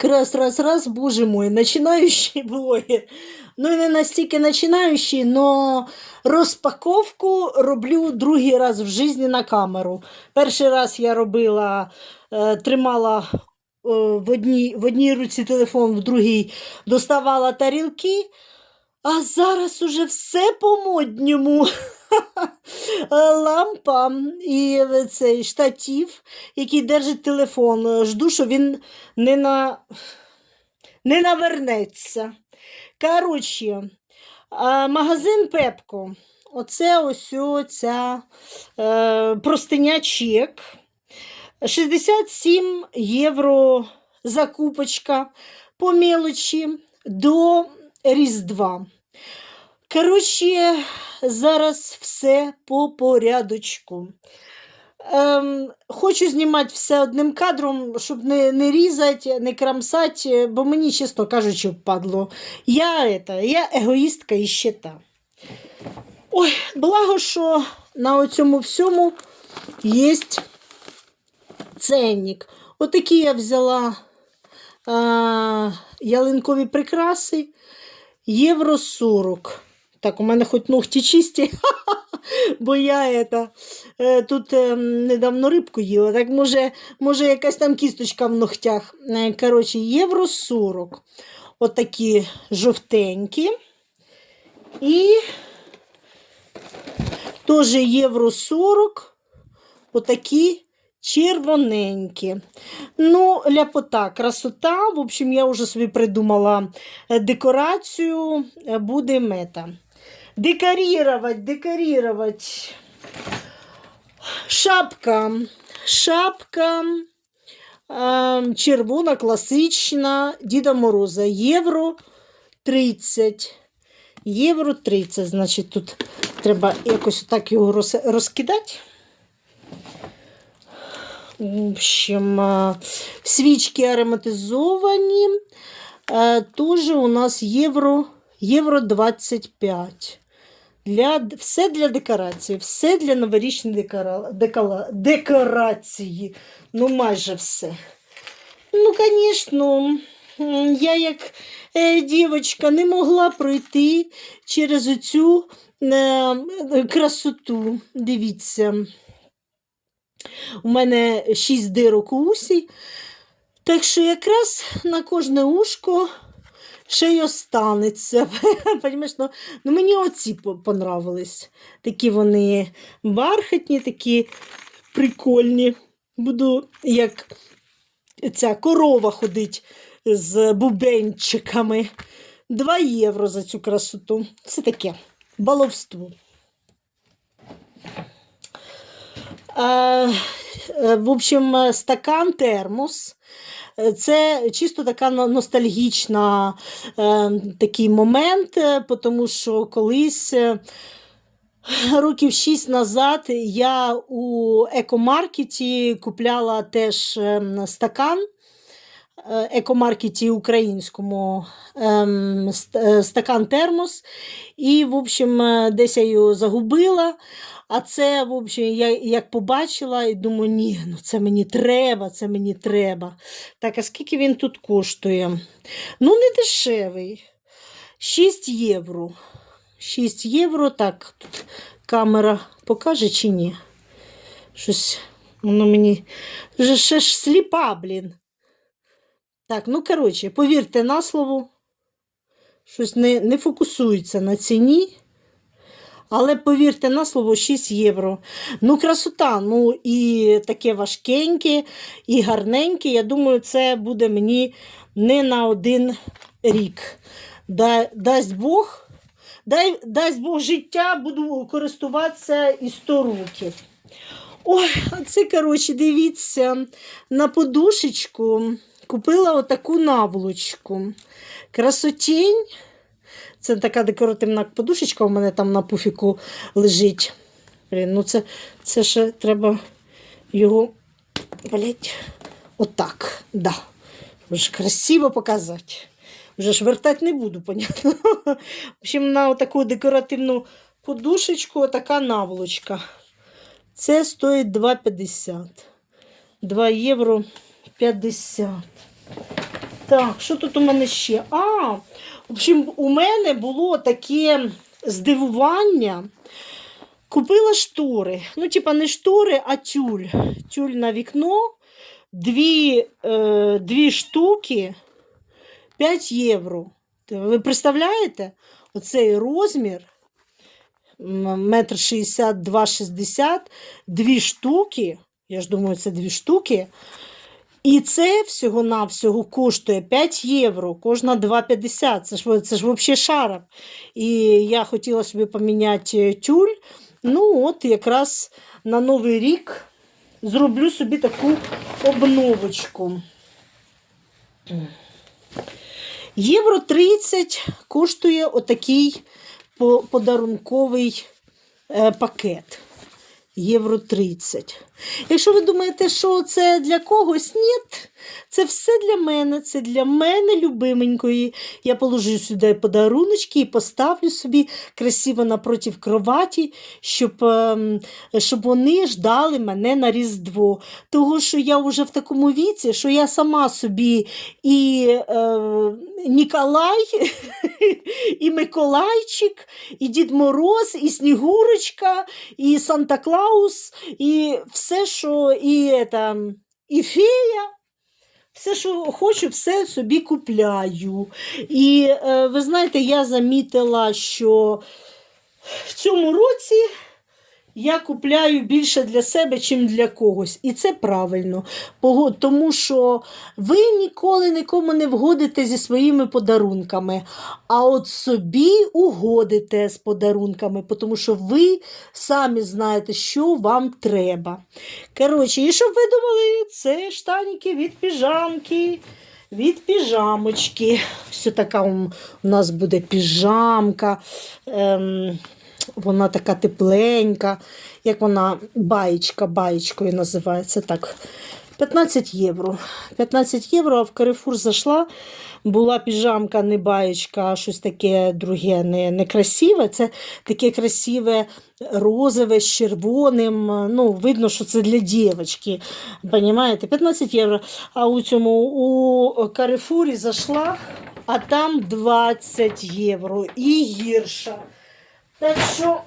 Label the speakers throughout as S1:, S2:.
S1: Раз, раз, раз, боже мой, начинающий блогер. Ну, і не настільки начинаючий, но розпаковку роблю другий раз в житті на камеру. Перший раз я робила, е, тримала е, в, одній, в одній руці телефон, в другій доставала тарілки. А зараз уже все по-модньому. Лампа і цей штатив, який держить телефон. Жду, що він не, на... не навернеться. Коротше, магазин Пепко. Оце ось ця е, простиня чек. 67 євро закупочка по мелочі до Різдва. Коротше, зараз все по порядочку. Ем, хочу знімати все одним кадром, щоб не, не різати, не крамсати, бо мені, чесно кажучи, впадло. Я, это, я егоїстка і щита. Ой, благо, що на цьому всьому є ценник. Отакі я взяла а, ялинкові прикраси. Євро 40. Так, у мене хоч ногті чисті, бо я это, е, тут е, недавно рибку їла, так може, може якась там кісточка в ногтях. Е, Коротше, євро 40. Отакі жовтенькі. І теж євро 40. Отакі червоненькі. Ну, ляпота, красота. В общем, я вже собі придумала е, декорацію, буде мета. Декорировать, декорировать. Шапка. Шапка червона, класична Діда Мороза. Євро 30. Євро 30. Значить, тут треба якось так його роз- розкидати. В общем, свічки ароматизовані. Тоже у нас євро, євро 25. Для, все для декорації, все для новорічної декора, декола, декорації. Ну, майже все. Ну, звісно, я як е, дівчинка не могла пройти через оцю е, красоту. Дивіться. У мене шість дирок у усі. Так що якраз на кожне ушко ще й останеться. Ну, ну, мені оці понравились. Такі вони бархатні, такі прикольні. Буду як ця корова ходить з бубенчиками. 2 євро за цю красоту. Це таке баловство. В общем, е, стакан термос. Е, Це чисто така ностальгічна е, такий момент, е, тому що колись е, років 6 назад я у екомаркеті купляла теж ем, стакан. Е, Екомаркеті українському ем, е, стакан термос. І, в общем, е, десь я його загубила. А це, в общем, я як побачила і думаю, ні, ну це мені треба, це мені треба. Так, а скільки він тут коштує? Ну, не дешевий. 6 євро. 6 євро, так, тут камера покаже чи ні? Щось воно мені ще ж сліпа, блін. Так, ну коротше, повірте на слово, щось не, не фокусується на ціні. Але повірте на слово 6 євро. Ну, красота, ну і таке важкеньке, і гарненьке. Я думаю, це буде мені не на один рік. Да, дасть Бог, дай, дасть Бог життя, буду користуватися і 100 років. Ой, а це, коротше, дивіться, на подушечку купила отаку наволочку. Красотінь. Це така декоративна подушечка у мене там на пуфіку лежить. Блін, ну це, це ще треба його блять, отак. Да. Вже красиво показати. Вже ж вертати не буду, понятно. В общем, на таку декоративну подушечку така наволочка. Це стоїть 2,50. 2 євро 50. Так, що тут у мене ще? А, в общем, у мене було таке здивування. Купила штори. Ну, типа, не штори, а тюль. Тюль на вікно. Дві, е, дві штуки 5 євро. Ви представляєте? Оцей розмір. Метр шістдесят, два шістдесят, дві штуки. Я ж думаю, це дві штуки. І це всього-навсього коштує 5 євро, кожна 2,50. Це ж, це ж взагалі шарок. І я хотіла собі поміняти тюль. Ну, от якраз на Новий рік зроблю собі таку обновочку. Євро 30 коштує отакий подарунковий е, пакет. Євро 30. Якщо ви думаєте, що це для когось, ні, це все для мене, це для мене любименької. Я положу сюди подаруночки і поставлю собі красиво напроти кроваті, щоб, ем, щоб вони ждали мене на Різдво. Того, що я вже в такому віці, що я сама собі і е, Ніколай, і Миколайчик, і Дід Мороз, і Снігурочка, і Санта Клаус, і все, що і, это, і фея. Все, що хочу, все собі купляю. І е, ви знаєте, я замітила, що в цьому році я купляю більше для себе, чим для когось. І це правильно. Тому що ви ніколи нікому не вгодите зі своїми подарунками, а от собі угодите з подарунками, тому що ви самі знаєте, що вам треба. Коротше, і щоб ви думали, це штаніки від піжамки. Від піжамочки. Все така у нас буде піжамка. Ем, вона така тепленька, як вона баєчка, баєчкою називається так. 15 євро. 15 євро, а в Carrefour зайшла. Була піжамка, не баєчка, а щось таке друге, не, не красиве. Це таке красиве розове з червоним. Ну, видно, що це для дівчинки. Понимаєте? 15 євро. А у цьому у Карифурі зайшла, а там 20 євро і гірша. Так що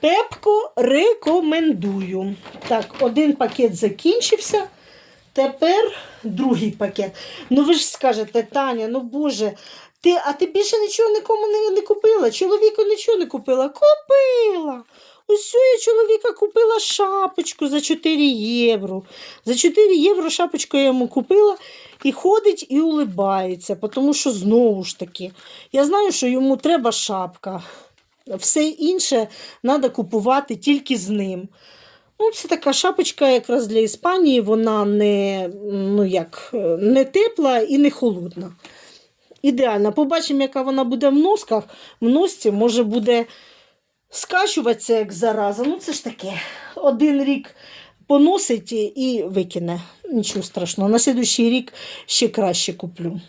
S1: Пепко рекомендую. Так, один пакет закінчився. Тепер другий пакет. Ну ви ж скажете, Таня, ну Боже, ти, а ти більше нічого нікому не, не купила? Чоловіку нічого не купила? Купила. Ось я чоловіка купила шапочку за 4 євро. За 4 євро шапочку я йому купила і ходить і улибається, тому що знову ж таки, я знаю, що йому треба шапка. Все інше треба купувати тільки з ним. Ну, це така шапочка якраз для Іспанії, вона не, ну як, не тепла і не холодна. Ідеально. Побачимо, яка вона буде в носках. В носці може буде скачуватися як зараза. Ну, це ж таке. Один рік поносить і викине. Нічого страшного. На слідуючий рік ще краще куплю.